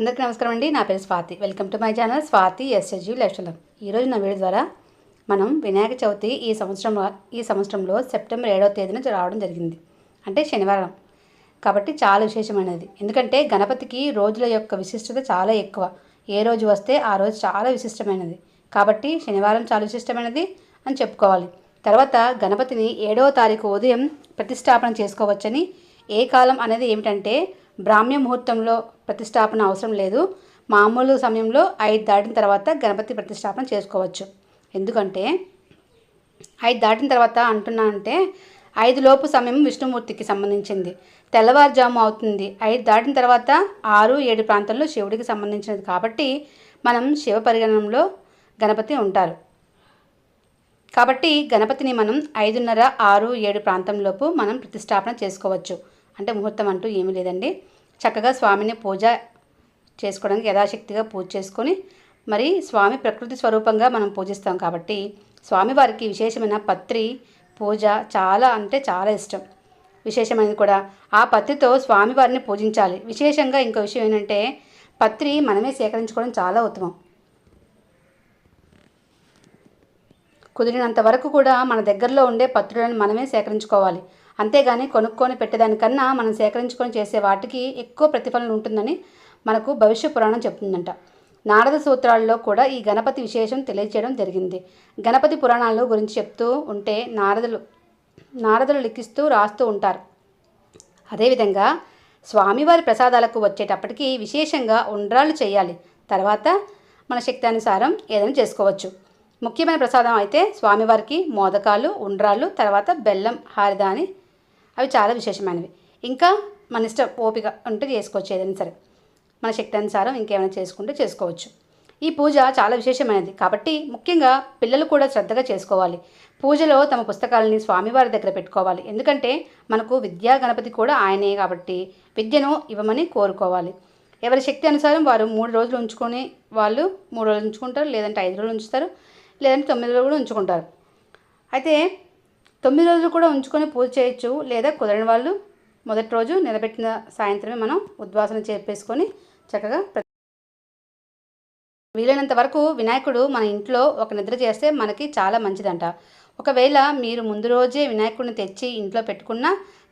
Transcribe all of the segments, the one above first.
అందరికీ నమస్కారం అండి. నా పేరు Swathi. Welcome to my channel Swathi SSG lifestyle ఈరోజు నా వీడియో ద్వారా మనం వినాయక చవితి ఈ సంవత్సరం ఈ సంవత్సరంలో సెప్టెంబర్ ఏడవ తేదీన రావడం జరిగింది. అంటే శనివారం. కాబట్టి చాలా విశేషమైనది. ఎందుకంటే గణపతికి రోజుల యొక్క విశిష్టత చాలా ఎక్కువ. ఏ రోజు వస్తే ఆ రోజు చాలా విశిష్టమైనది. కాబట్టి శనివారం చాలా విశిష్టమైనది అని చెప్పుకోవాలి. తర్వాత గణపతిని ఏడవ తారీఖు ఉదయం ప్రతిష్టాపన చేసుకోవచ్చని ఏ కాలం అనేది ఏమిటంటే బ్రాహ్మ్య ముహూర్తంలో ప్రతిష్టాపన అవసరం లేదు. మామూలు సమయంలో ఐదు దాటిన తర్వాత గణపతి ప్రతిష్టాపన చేసుకోవచ్చు. ఎందుకంటే ఐదు దాటిన తర్వాత అంటున్నా అంటే ఐదు లోపు సమయం విష్ణుమూర్తికి సంబంధించింది. తెల్లవారుజాము అవుతుంది. ఐదు దాటిన తర్వాత ఆరు ఏడు ప్రాంతంలో శివుడికి సంబంధించినది కాబట్టి మనం శివ పరిగణనలో గణపతి ఉంటారు. కాబట్టి గణపతిని మనం ఐదున్నర ఆరు ఏడు ప్రాంతంలోపు మనం ప్రతిష్టాపన చేసుకోవచ్చు. అంటే ముహూర్తం అంటూ ఏమీ లేదండి. చక్కగా స్వామిని పూజ చేసుకోవడానికి యథాశక్తిగా పూజ చేసుకొని మరి స్వామి ప్రకృతి స్వరూపంగా మనం పూజిస్తాం కాబట్టి స్వామివారికి విశేషమైన పత్రి పూజ చాలా అంటే చాలా ఇష్టం. విశేషమైనది కూడా ఆ పత్రితో స్వామివారిని పూజించాలి. విశేషంగా ఇంకో విషయం ఏంటంటే పత్రి మనమే సేకరించుకోవడం చాలా ఉత్తమం. కుదిరినంత వరకు కూడా మన దగ్గరలో ఉండే పత్రులను మనమే సేకరించుకోవాలి. అంతేగాని కొనుక్కొని పెట్టేదానికన్నా మనం సేకరించుకొని చేసే వాటికి ఎక్కువ ప్రతిఫలం ఉంటుందని మనకు భవిష్య పురాణం చెప్తుందంట. నారద సూత్రాల్లో కూడా ఈ గణపతి విశేషం తెలియజేయడం జరిగింది. గణపతి పురాణాల గురించి చెప్తూ ఉంటే నారదులు నారదులు లిఖిస్తూ రాస్తూ ఉంటారు. అదేవిధంగా స్వామివారి ప్రసాదాలకు వచ్చేటప్పటికి విశేషంగా ఉండ్రాళ్ళు చేయాలి. తర్వాత మన శక్తానుసారం ఏదైనా చేసుకోవచ్చు. ముఖ్యమైన ప్రసాదం అయితే స్వామివారికి మోదకాలు ఉండ్రాళ్ళు తర్వాత బెల్లం హారిదాని అవి చాలా విశేషమైనవి. ఇంకా మన ఇష్టం ఓపిక ఉంటే చేసుకోవచ్చు ఏదైనా సరే. మన శక్తి అనుసారం ఇంకేమైనా చేసుకుంటే చేసుకోవచ్చు. ఈ పూజ చాలా విశేషమైనది. కాబట్టి ముఖ్యంగా పిల్లలు కూడా శ్రద్ధగా చేసుకోవాలి. పూజలో తమ పుస్తకాలని స్వామివారి దగ్గర పెట్టుకోవాలి. ఎందుకంటే మనకు విద్యా గణపతి కూడా ఆయనే కాబట్టి విద్యను ఇవ్వమని కోరుకోవాలి. ఎవరి శక్తి అనుసారం వారు మూడు రోజులు ఉంచుకొని వాళ్ళు మూడు రోజులు ఉంచుకుంటారు లేదంటే ఐదు రోజులు ఉంచుతారు. లేదంటే తొమ్మిది రోజులు కూడా ఉంచుకుంటారు. అయితే తొమ్మిది రోజులు కూడా ఉంచుకొని పూజ చేయొచ్చు లేదా కుదరని వాళ్ళు మొదటి రోజు నిలబెట్టిన సాయంత్రమే మనం ఉద్వాసన చేపేసుకొని చక్కగా వీలైనంత వరకు వినాయకుడు మన ఇంట్లో ఒక నిద్ర చేస్తే మనకి చాలా మంచిదంట. ఒకవేళ మీరు ముందు రోజే వినాయకుడిని తెచ్చి ఇంట్లో పెట్టుకున్న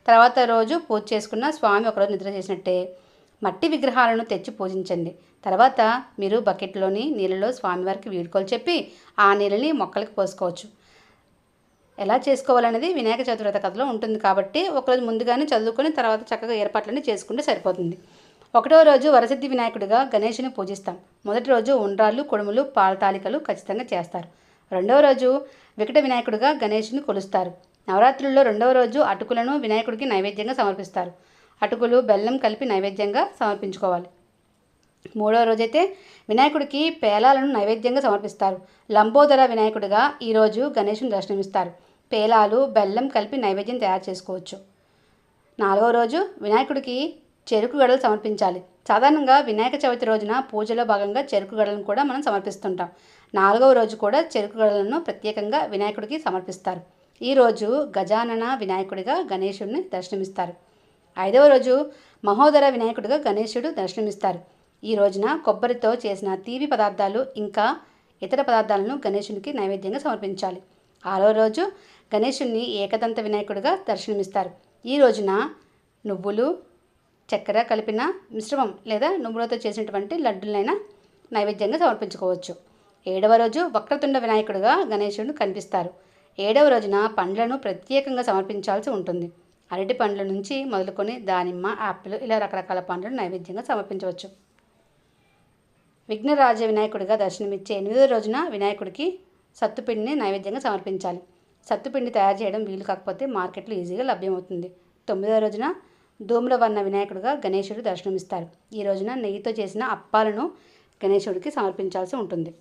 తర్వాత రోజు పూజ చేసుకున్న స్వామి ఒకరోజు నిద్ర చేసినట్టే. మట్టి విగ్రహాలను తెచ్చి పూజించండి. తర్వాత మీరు బకెట్లోని నీళ్ళలో స్వామివారికి వీడుకోలు చెప్పి ఆ నీళ్ళని మొక్కలకు పోసుకోవచ్చు. ఎలా చేసుకోవాలనేది వినాయక చతుర్థ కథలో ఉంటుంది కాబట్టి ఒకరోజు ముందుగానే చదువుకొని తర్వాత చక్కగా ఏర్పాట్లన్నీ చేసుకుంటే సరిపోతుంది. ఒకటో రోజు వరసిద్ధి వినాయకుడిగా గణేషుని పూజిస్తాం. మొదటి రోజు ఉండ్రాళ్ళు కుడుములు పాలతాలికలు ఖచ్చితంగా చేస్తారు. రెండవ రోజు వికట వినాయకుడిగా గణేషుని కొలుస్తారు. నవరాత్రుల్లో రెండవ రోజు అటుకులను వినాయకుడికి నైవేద్యంగా సమర్పిస్తారు. అటుకులు బెల్లం కలిపి నైవేద్యంగా సమర్పించుకోవాలి. మూడవ రోజైతే వినాయకుడికి పేలాలను నైవేద్యంగా సమర్పిస్తారు. లంబోదర వినాయకుడిగా ఈరోజు గణేషుని దర్శనమిస్తారు. పేలాలు బెల్లం కలిపి నైవేద్యం తయారు చేసుకోవచ్చు. నాలుగవ రోజు వినాయకుడికి చెరుకు గడలు సమర్పించాలి. సాధారణంగా వినాయక చవితి రోజున పూజలో భాగంగా చెరుకు గడలను కూడా మనం సమర్పిస్తుంటాం. నాలుగవ రోజు కూడా చెరుకు గడలను ప్రత్యేకంగా వినాయకుడికి సమర్పిస్తారు. ఈ రోజు గజానన వినాయకుడిగా గణేశుడిని దర్శనమిస్తారు. ఐదవ రోజు మహోదర వినాయకుడిగా గణేశుడు దర్శనమిస్తారు. ఈ రోజున కొబ్బరితో చేసిన తీపి పదార్థాలు ఇంకా ఇతర పదార్థాలను గణేశునికి నైవేద్యంగా సమర్పించాలి. ఆరో రోజు గణేశుణ్ణి ఏకదంత వినాయకుడిగా దర్శనమిస్తారు. ఈ రోజున నువ్వులు చక్కెర కలిపిన మిశ్రమం లేదా నువ్వులతో చేసినటువంటి లడ్డులైనా నైవేద్యంగా సమర్పించుకోవచ్చు. ఏడవ రోజు వక్రతుండ వినాయకుడిగా గణేశుడు కనిపిస్తారు. ఏడవ రోజున పండ్లను ప్రత్యేకంగా సమర్పించాల్సి ఉంటుంది. అరటి పండ్ల నుంచి మొదలుకొని దానిమ్మ యాపిల్ ఇలా రకరకాల పండ్లను నైవేద్యంగా సమర్పించవచ్చు. విఘ్నరాజ వినాయకుడిగా దర్శనమిచ్చే ఎనిమిదో రోజున వినాయకుడికి సత్తుపిండిని నైవేద్యంగా సమర్పించాలి. సత్తుపిండి తయారు చేయడం వీలు కాకపోతే మార్కెట్లో ఈజీగా లభ్యమవుతుంది. తొమ్మిదో రోజున ధూమ్ర వర్ణ వినాయకుడిగా గణేశుడు దర్శనమిస్తారు. ఈ రోజున నెయ్యితో చేసిన అప్పాలను గణేశుడికి సమర్పించాల్సి ఉంటుంది.